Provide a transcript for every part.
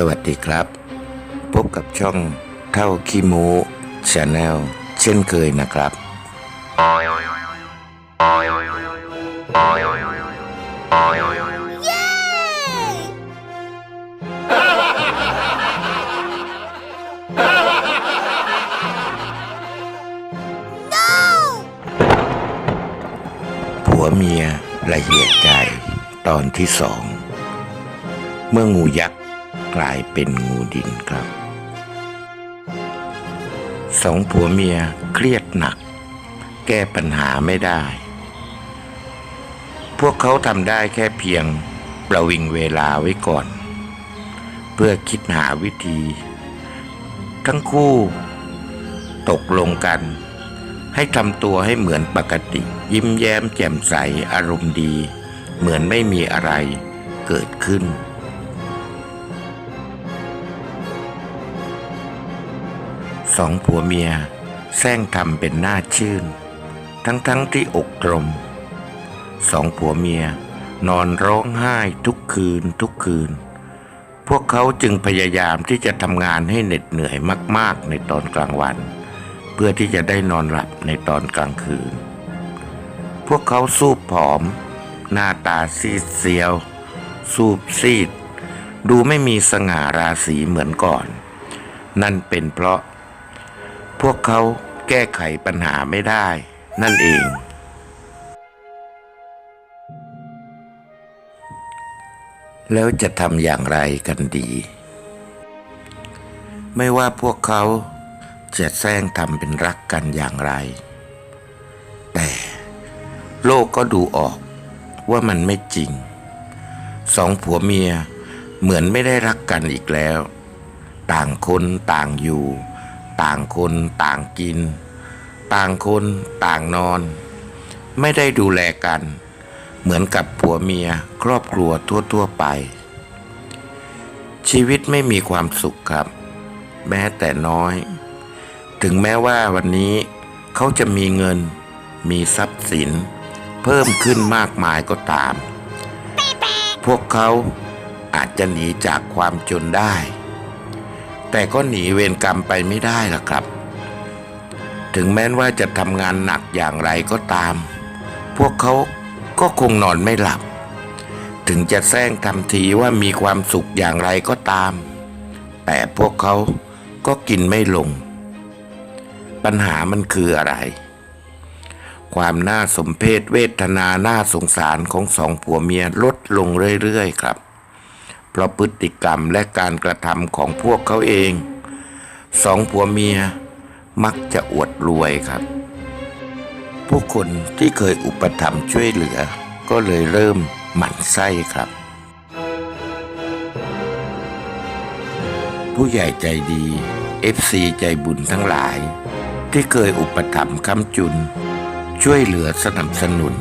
สวัสดีครับ พบกับช่องเท่าคีโมชาแนลเช่นเคยนะครับ ผัวเมียละเอียดใจตอนที่สอง เมื่องูยักษ์ กลายเป็นงูดินครับ สองผัวเมียเครียดหนัก แก้ปัญหาไม่ได้ พวกเขาทำได้แค่เพียงประวิงเวลาไว้ก่อน เพื่อคิดหาวิธี ทั้งคู่ตกลงกัน ให้ทำตัวให้เหมือนปกติ ยิ้มแย้มแจ่มใสอารมณ์ดี เหมือนไม่มีอะไรเกิดขึ้น สองผัวเมียแซงทำเป็นหน้าชื่น ทั้งๆทที่อกตรม สองผัวเมียนอนร้องไห้ทุกคืนทุกคืน พวกเขาจึงพยายามที่จะทำงานให้เหน็ดเหนื่อยมาก ๆ ในตอนกลางวัน เพื่อที่จะได้นอนหลับในตอนกลางคืน พวกเขาสูบผอม หน้าตาซีดเซียว สูบซีด ดูไม่มีสง่าราศีเหมือนก่อน นั่นเป็นเพราะ พวกเขาแก้ไขปัญหาไม่ได้ นั่นเอง แล้วจะทำอย่างไรกันดี ไม่ว่าพวกเขาจะแซงทำเป็นรักกันอย่างไร แต่โลกก็ดูออกว่ามันไม่จริง สองผัวเมียเหมือนไม่ได้รักกันอีกแล้ว ต่างคนต่างอยู่ ต่างคนต่างกิน ต่างคนต่างนอน ไม่ได้ดูแลกัน เหมือนกับผัวเมียครอบครัวทั่วๆไป ชีวิตไม่มีความสุขครับ แม้แต่น้อย ถึงแม้ว่าวันนี้เขาจะมีเงิน มีทรัพย์สิน เพิ่มขึ้นมากมายก็ตาม พวกเขาอาจจะหนีจากความจนได้ แต่ก็หนีเวรกรรมไปไม่ได้ล่ะครับ ถึงแม้ว่าจะทำงานหนักอย่างไรก็ตาม พวกเขาก็คงนอนไม่หลับ ถึงจะแซงทำทีว่ามีความสุขอย่างไรก็ตาม แต่พวกเขาก็กินไม่ลง ปัญหามันคืออะไร ความน่าสมเพชเวทนาน่าสงสารของสองผัวเมียลดลงเรื่อยๆครับ เพราะพฤติกรรมและการกระทำของพวกเขาเอง สองผัวเมียมักจะอวดรวยครับ ผู้คนที่เคยอุปถัมภ์ช่วยเหลือ ก็เลยเริ่มหมั่นไส้ครับ ผู้ใหญ่ใจดี FC ใจบุญทั้งหลาย ที่เคยอุปถัมภ์ค้ำจุน ช่วยเหลือสนับสนุน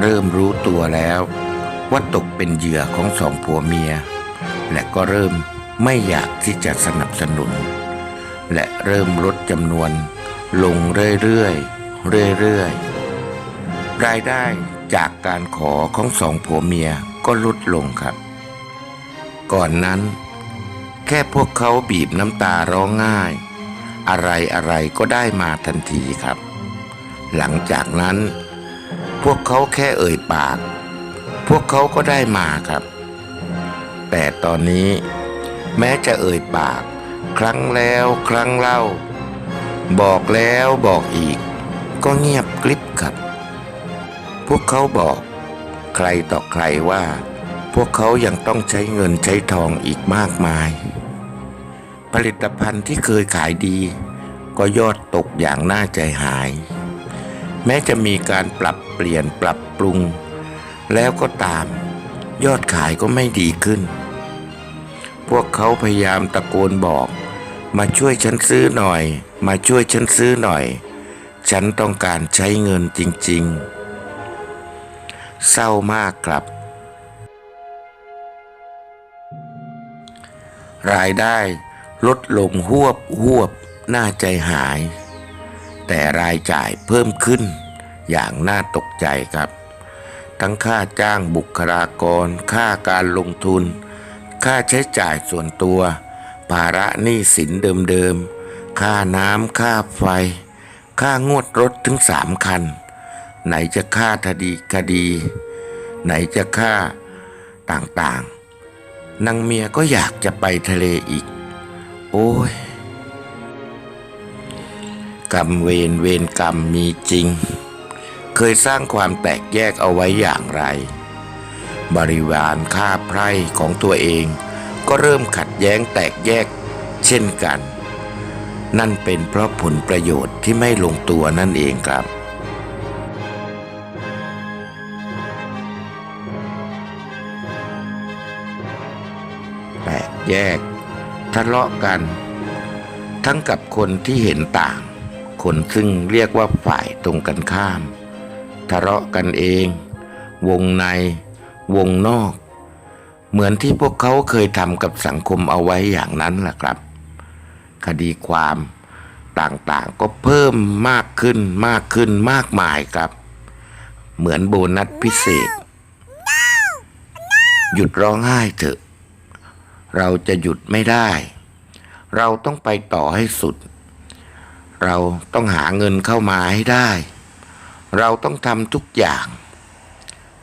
เริ่มรู้ตัวแล้ว ว่าตกเป็นเหยื่อของสองผัวเมีย และก็เริ่มไม่อยากที่จะสนับสนุน และเริ่มลดจำนวน ลงเรื่อยๆเรื่อยๆรายได้จากการขอของสองผัวเมียก็ลดลงครับ ก่อนนั้น แค่พวกเขาบีบน้ำตาร้องง่าย อะไรอะไรก็ได้มาทันทีครับ หลังจากนั้น พวกเขาแค่เอ่ยปาก พวกเขาก็ได้มาครับ แต่ตอนนี้แม้จะเอ่ยปาก ครั้งแล้วครั้งเล่า บอกแล้วบอกอีก ก็เงียบกริบครับ พวกเขาบอกใครต่อใครว่า พวกเขายังต้องใช้เงินใช้ทองอีกมากมาย ผลิตภัณฑ์ที่เคยขายดี ก็ยอดตกอย่างน่าใจหาย แม้จะมีการปรับเปลี่ยนปรับปรุง แล้วก็ตาม ยอดขายก็ไม่ดีขึ้น พวกเขาพยายามตะโกนบอก มาช่วยฉันซื้อหน่อย มาช่วยฉันซื้อหน่อย ฉันต้องการใช้เงินจริง ๆ เศร้ามากครับ รายได้ลดลงหวบหวบน่าใจหาย แต่รายจ่ายเพิ่มขึ้นอย่างน่าตกใจครับ ทั้งค่าจ้างบุคลากร ค่าการลงทุน ค่าใช้จ่ายส่วนตัว ภาระหนี้สินเดิมๆ ค่าน้ำค่าไฟ ค่างวดรถถึงสามคัน ไหนจะค่าคดีคดี ไหนจะค่าต่างๆนางเมียก็อยากจะไปทะเลอีก โอ้ยกรรมเวรเวรกรรมมีจริง เคยสร้างความแตกแยกเอาไว้อย่างไร บริวารข้าไพร่ของตัวเอง ก็เริ่มขัดแย้งแตกแยกเช่นกัน นั่นเป็นเพราะผลประโยชน์ที่ไม่ลงตัวนั่นเองครับแตกแยก ทะเลาะกัน ทั้งกับคนที่เห็นต่าง คนซึ่งเรียกว่าฝ่ายตรงกันข้าม ทะเลาะกันเอง วงใน วงนอก เหมือนที่พวกเขาเคยทำกับสังคมเอาไว้อย่างนั้นแหละครับ คดีความต่างๆก็เพิ่มมากขึ้นมากขึ้นมากมายครับ เหมือนโบนัสพิเศษ หยุดร้องไห้เถอะ เราจะหยุดไม่ได้ เราต้องไปต่อให้สุด เราต้องหาเงินเข้ามาให้ได้ เราต้องทำทุกอย่าง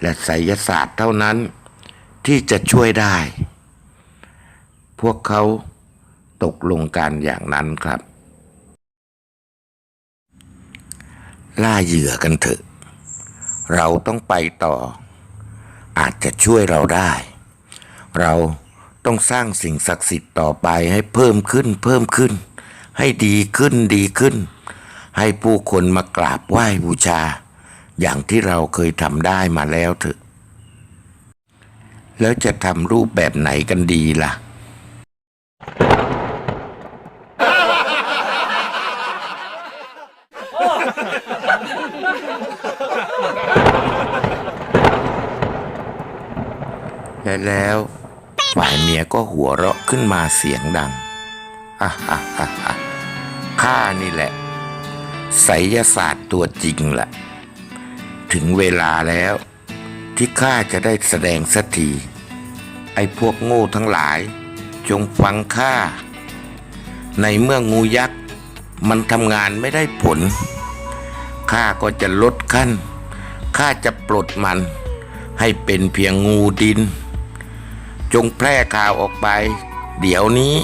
และไสยศาสตร์เท่านั้นที่จะช่วยได้ พวกเขาตกลงกันอย่างนั้นครับ ล่าเหยื่อกันเถอะ เราต้องไปต่อ อาจจะช่วยเราได้ เราต้องสร้างสิ่งศักดิ์สิทธิ์ต่อไปให้เพิ่มขึ้นเพิ่มขึ้น ให้ดีขึ้นดีขึ้น ให้ผู้คนมากราบไหว้บูชา อย่างที่เราเคยทำได้มาแล้วเถอะ แล้วจะทำรูปแบบไหนกันดีล่ะ และแล้วฝ่ายเมียก็หัวเราะขึ้นมาเสียงดัง อะอะอะอะข้านี่แหละ ไสยศาสตร์ตัวจริงแหละถึงเวลาแล้ว ที่ข้าจะได้แสดงสักที ไอ้พวกโง่ทั้งหลาย จงฟังข้า ในเมื่องูยักษ์ มันทำงานไม่ได้ผล ข้าก็จะลดขั้น ข้าจะปลดมัน ให้เป็นเพียงงูดิน จงแพร่ข่าวออกไป เดี๋ยวนี้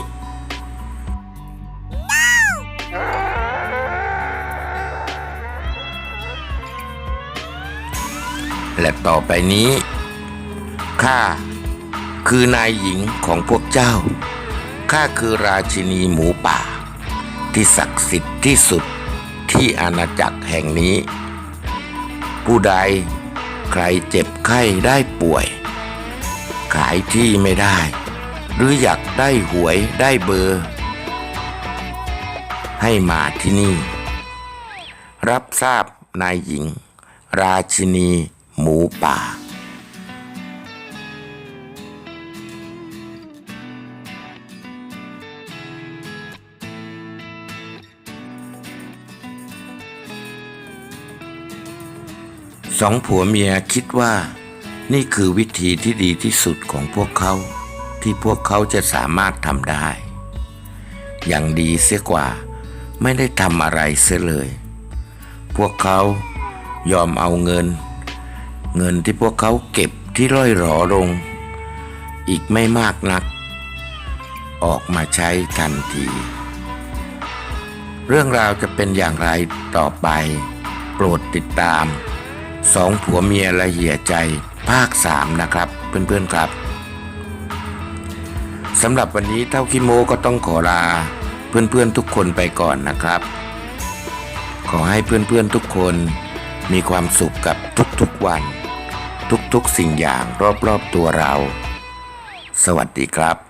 และต่อไปนี้ข้าคือนายหญิงของพวกเจ้าข้าคือราชินีหมูป่า ที่ศักดิ์สิทธิ์ที่สุดที่อาณาจักรแห่งนี้ ผู้ใดใครเจ็บไข้ได้ป่วย ขายที่ไม่ได้ หรืออยากได้หวยได้เบอร์ ให้มาที่นี่ รับทราบนายหญิง ราชินี หมูป่า สองผัวเมียคิดว่า นี่คือวิธีที่ดีที่สุดของพวกเขา ที่พวกเขาจะสามารถทำได้ อย่างดีเสียกว่าไม่ได้ทำอะไรเสียเลย พวกเขายอมเอาเงิน เงินที่พวกเขาเก็บที่ร่อยหรอลง อีกไม่มากนัก ออกมาใช้ทันที เรื่องราวจะเป็นอย่างไรต่อไป โปรดติดตามสองผัวเมียละเหี่ยใจภาคสามนะครับเพื่อนๆครับสำหรับวันนี้เท่าคิโมก็ต้องขอลาเพื่อนๆทุกคนไปก่อนนะครับ ขอให้เพื่อนๆทุกคนมีความสุขกับทุกๆวัน ทุกๆสิ่งอย่างรอบๆตัวเรา สวัสดีครับ